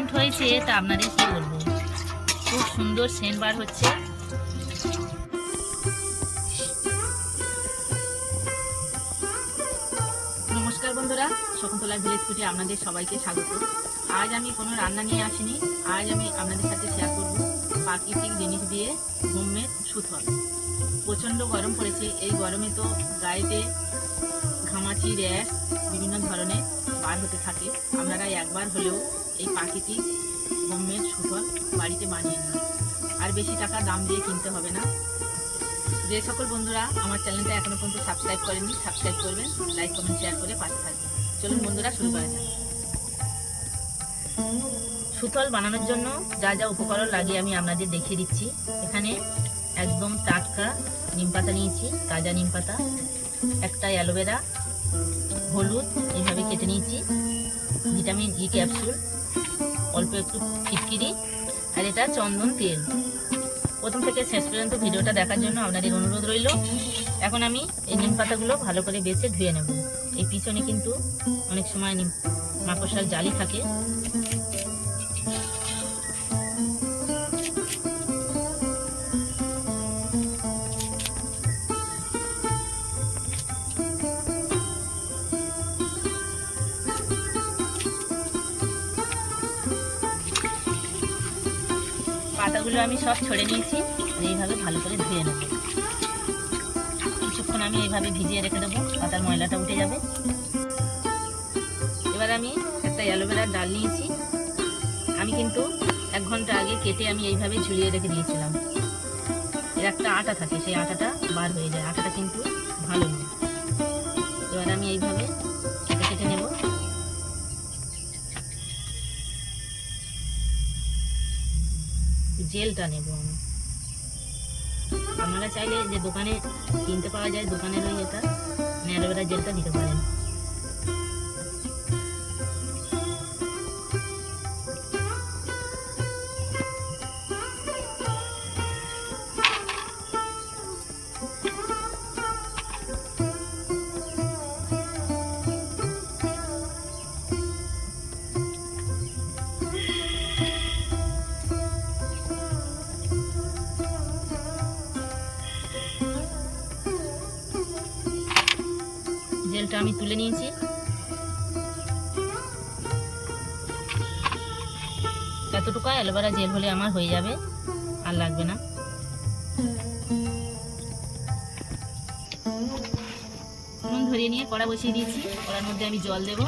Saint হয়েছে, তা আপনাদের কি বলব? খুব সুন্দর সেন্ট বার হচ্ছে। নমস্কার বন্ধুরা, শকুন্তলা ভিলেজ ফুটে আপনাদের সবাইকে স্বাগত। আজ আমি কোনো রান্না নিয়ে আসিনি, আজ আমি আপনাদের সাথে শেয়ার করব প্রাকৃতিক জিনিস দিয়ে হোমমেড সুথল। প্রচণ্ড গরম পড়েছে, এই গরমে তো গায়েতে ঘামাচি, র্যাশ, বিভিন্ন ধরনের বার হতে থাকে। আপনারা একবার হলেও এই প্রাকৃতিক হোমমেড সুফল বাড়িতে বানিয়ে নিন আর বেশি টাকা দাম দিয়ে কিনতে হবে না। যে সকল বন্ধুরা আমার চ্যানেলটা এখনও পর্যন্ত সাবস্ক্রাইব করেননি, সাবস্ক্রাইব করবেন, লাইক, কমেন্ট, শেয়ার করে পাশে থাকবেন। চলুন বন্ধুরা, শুরু করা যাক। সুতল বানানোর জন্য যা যা উপকরণ লাগে আমি আপনাদের দেখিয়ে দিচ্ছি। এখানে একদম টাটকা নিম পাতা নিয়েছি, তাজা নিম পাতা, একটা অ্যালোভেরা, হলুদ, এইভাবে কেটে নিয়েছি। ভিটামিন ই ক্যাপসুল অল্প একটু ফিটকিরি আর এটা চন্দন তেল। প্রথম থেকে শেষ পর্যন্ত ভিডিওটা দেখার জন্য আপনাদের অনুরোধ রইল। এখন আমি এই নিম পাতাগুলো ভালো করে বেছে ধুয়ে নেব। এই পিছনে কিন্তু অনেক সময় নিম মাকড়সার জালি থাকে। পাতাগুলো আমি সব ছড়ে নিয়েছি এইভাবে ভালো করে ধুয়ে নেব। কিছুক্ষণ আমি এইভাবে ভিজিয়ে রেখে দেবো, পাতার ময়লাটা উঠে যাবে। এবার আমি একটা অ্যালোভেরার ডাল নিয়েছি। আমি কিন্তু এক ঘণ্টা আগে কেটে আমি এইভাবে ঝুলিয়ে রেখে দিয়েছিলাম। এর একটা আটা থাকে, সেই আটাটা বার হয়ে যায়। আটাটা কিন্তু ভালো নয়। এবার আমি এইভাবে জেলটা নেব আমি। আপনারা চাইলে যে দোকানে কিনতে পাওয়া যায়, দোকানের ওই এটা অ্যালোভেরা জেলটা দিতে পারেন। আমি তুলে নিয়েছি। এতটুকু অ্যালোভেরা জেল হলে আমার হয়ে যাবে, আর লাগবে না। নুন ধরিয়ে নিয়ে কড়া বসিয়ে দিয়েছি। কড়ার মধ্যে আমি জল দেব।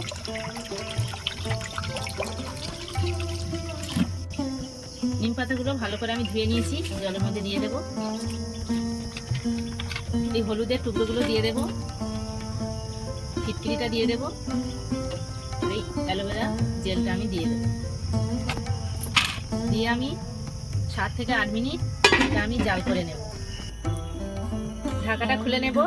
নিম পাতাগুলো ভালো করে আমি ধুয়ে নিয়েছি, জলের মধ্যে দিয়ে দেব। এই হলুদের টুকরোগুলো দিয়ে দেবো। ফিটকিরিটা দিয়ে দেবো। এই অ্যালোভেরা জেলটা আমি দিয়ে দেবো। দিয়ে আমি সাত থেকে আট মিনিট আমি জাল করে নেব। ঢাকাটা খুলে নেব।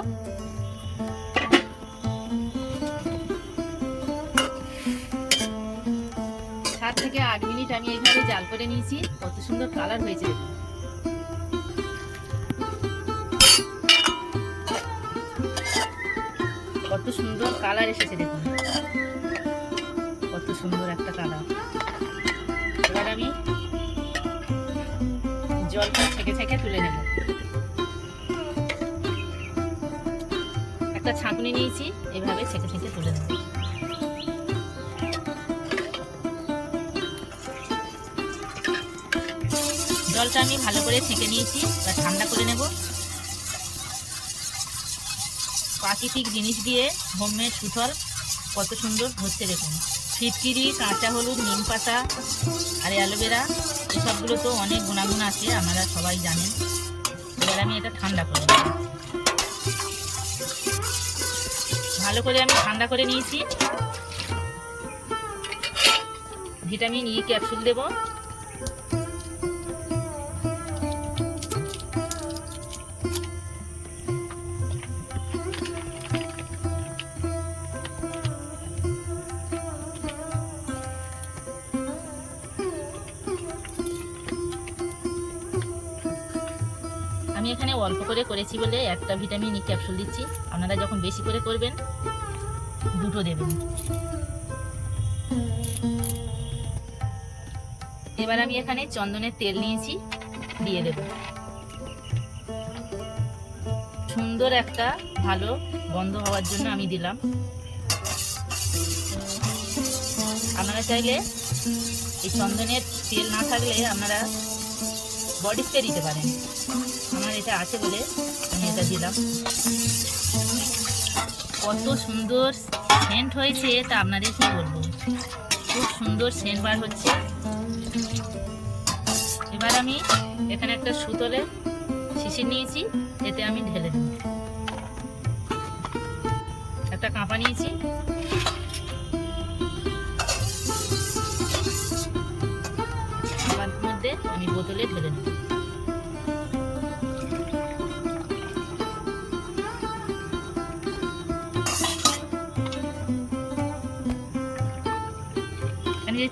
সাত থেকে আট মিনিট আমি এইভাবে জাল করে নিয়েছি। কত সুন্দর কালার হয়েছে। কত সুন্দর কালার এসেছে দেখুন। কত সুন্দর একটা কালার। এবার আমি জলটা ছেঁকে ছেঁকে তুলে নেব। একটা ছাঁকুনি নিয়েছি, এভাবে ছেঁকে ছেঁকে তুলে নেব। জলটা আমি ভালো করে ছেঁকে নিয়েছি, এবার ঠান্ডা করে নেব। প্রাকৃতিক জিনিস দিয়ে হোমমেড সুথল, কত সুন্দর হচ্ছে দেখুন। ফিটকিরি কাঁচা হলুদ, নিম পাতা আর অ্যালোভেরা, এসবগুলো তো অনেক গুণাগুণ আছে, আপনারা সবাই জানেন। এবার আমি এটা ঠান্ডা করে ভালো করে আমি ঠান্ডা করে নিয়েছি। ভিটামিন ই ক্যাপসুল দেবো। আমি এখানে অল্প করে করেছি বলে একটা ভিটামিন ই ক্যাপসুল দিচ্ছি। আপনারা যখন বেশি করে করবেন, দুটো দেবেন। এবার আমি এখানে চন্দনের তেল নিয়েছি, দিয়ে দেব। সুন্দর একটা ভালো বন্ধ হওয়ার জন্য আমি দিলাম। আপনারা চাইলে এই চন্দনের তেল না থাকলে আপনারা বডি স্প্রে দিতে পারেন। আমার এটা আছে বলে আমি এটা দিলাম। কত সুন্দর সেন্ট হয়েছে, তা আপনাদের কি বলব? খুব সুন্দর সেন্ট বার হচ্ছে। এবার আমি এখানে একটা সুতলে শিশি নিয়েছি, এতে আমি ঢেলে দেব। একটা কাঁপা নিয়েছি। আমি বোতলে ঢেলে নেব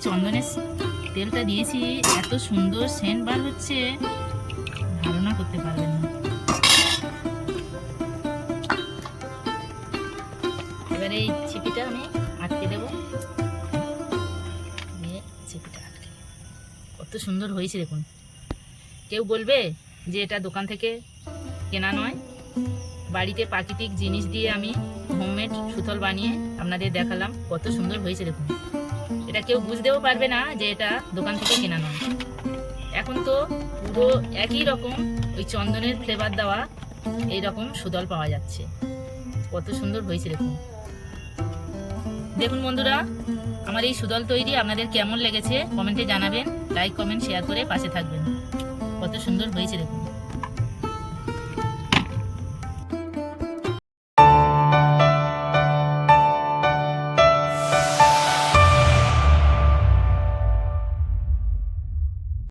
চন্দনের তেলটা দিয়েছি, এত সুন্দর সেন্ট বার হচ্ছে, ধারণা করতে পারবেন না। এবারে এই ছিপিটা আমি আটকে দেবো। ছিপিটা কত সুন্দর হয়েছে দেখুন। কেউ বলবে যে এটা দোকান থেকে কেনা নয়। বাড়িতে প্রাকৃতিক জিনিস দিয়ে আমি হোমমেড সুতল বানিয়ে আপনাদের দেখালাম কত সুন্দর হয়েছে দেখুন। এটা কেউ বুঝতেও পারবে না যে এটা দোকান থেকে কেনা নয়। এখন তো পুরো একই রকম ওই চন্দনের ফ্লেভার দেওয়া এই রকম সুদল পাওয়া যাচ্ছে। কত সুন্দর হয়েছে দেখুন। দেখুন বন্ধুরা, আমার এই সুদল তৈরি আপনাদের কেমন লেগেছে? কমেন্টে জানাবেন লাইক কমেন্ট শেয়ার করে পাশে থাকবেন। কত সুন্দর হয়েছে দেখুন।